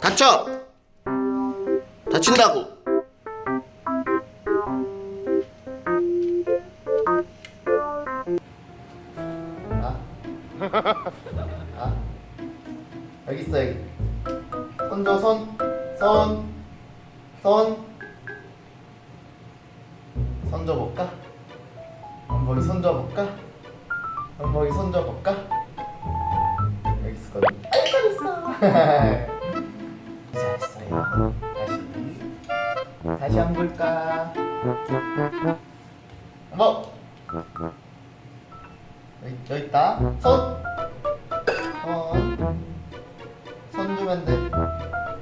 닥쳐! 다친다고! 아? 아? 여기 있어 여기 손줘 손! 손! 손! 손 줘볼까? 한복이 손 줘볼까? 한복이 손 줘볼까? 여기 있었거든 아이 잘했어 잘했어요 다시 다시 한 번 볼까? 어머 여기, 여기 있다 손! 손! 손 주면 돼.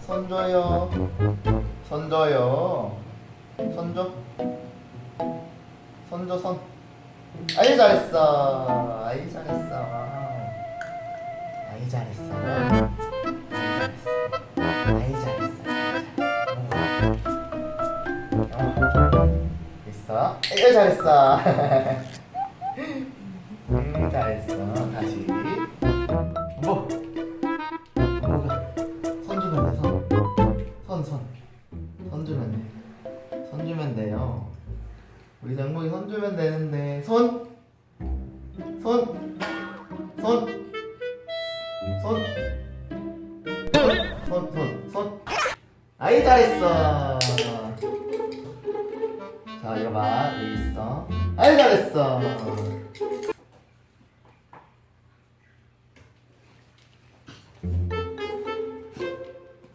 손 줘요. 손 줘요. 손 줘. 손 줘, 손. 아이, 잘했어. 아이, 잘했어. 아이, 잘했어. 아이, 잘했어. 어. 있어. 아이, 잘했어. 음, 잘했어. 다시. 뭐? 뭐가? 손 주면 돼, 손. 손, 손. 손 주면 돼. 손 주면 돼요. 우리 장봉이 손 주면 되는데. 손! 손! 손! 손! 손, 손, 손. 아이, 잘했어. 자, 이거 봐. 여기 있어. 아이, 잘했어.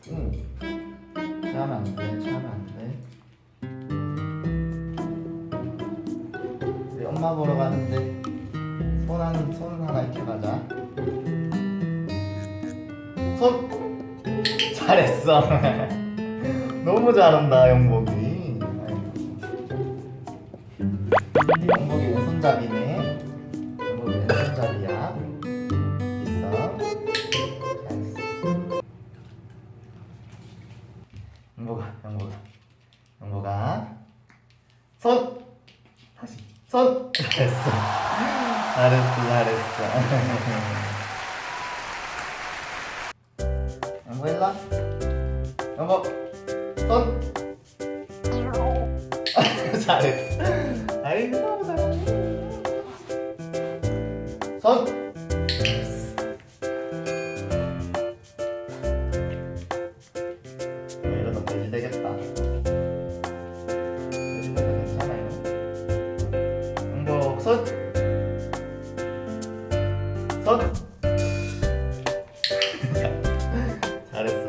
응. 취하면 안 돼, 취하면 안 돼. 엄마 보러 가는데 손 한, 손 하나 이렇게 가자. 손! 잘했어. 너무 잘한다, 영복이. 아이고. 영복이 왼손잡이네. 손 잘했어 잘했어 잘했어 일로 와 영보 손 잘했어 아이고 너무 잘했어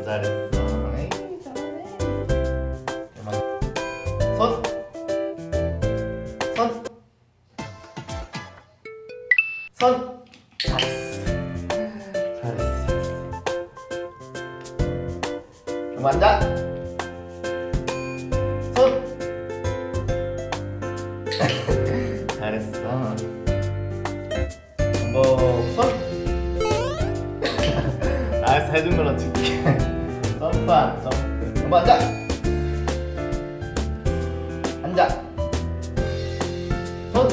잘했어. 에이, 잘하네. 이만. 손. 손. 손. 잘했어. 잘했어, 잘했어. 좀 앉아. 손. 잘했어. 뭐 손. 알았어 해준 걸로 줄게. 점프야 점프. 뭐 앉아. 앉아. 손.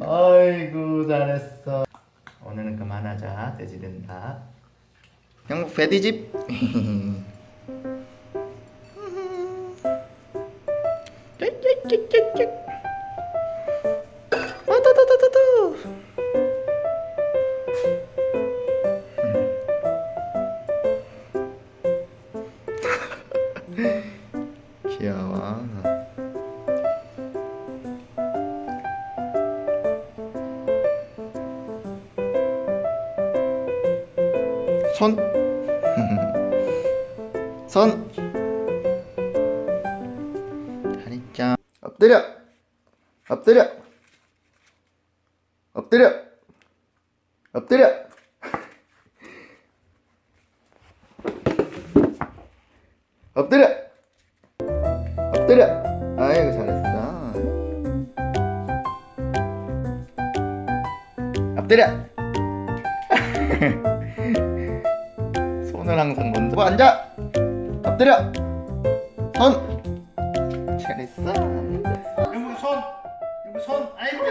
아이고 잘했어. 오늘은 그만하자. 돼지 된다. 영국 배디집. 귀여워. 손. 손. 다리짱. 엎드려. 엎드려. 엎드려. 엎드려. 엎드려. 엎드려. 아이고 잘했어. 엎드려. 손을 항상 먼저 뭐 앉아 엎드려 손 잘했어. 용구 손. 용구 손. 아이고.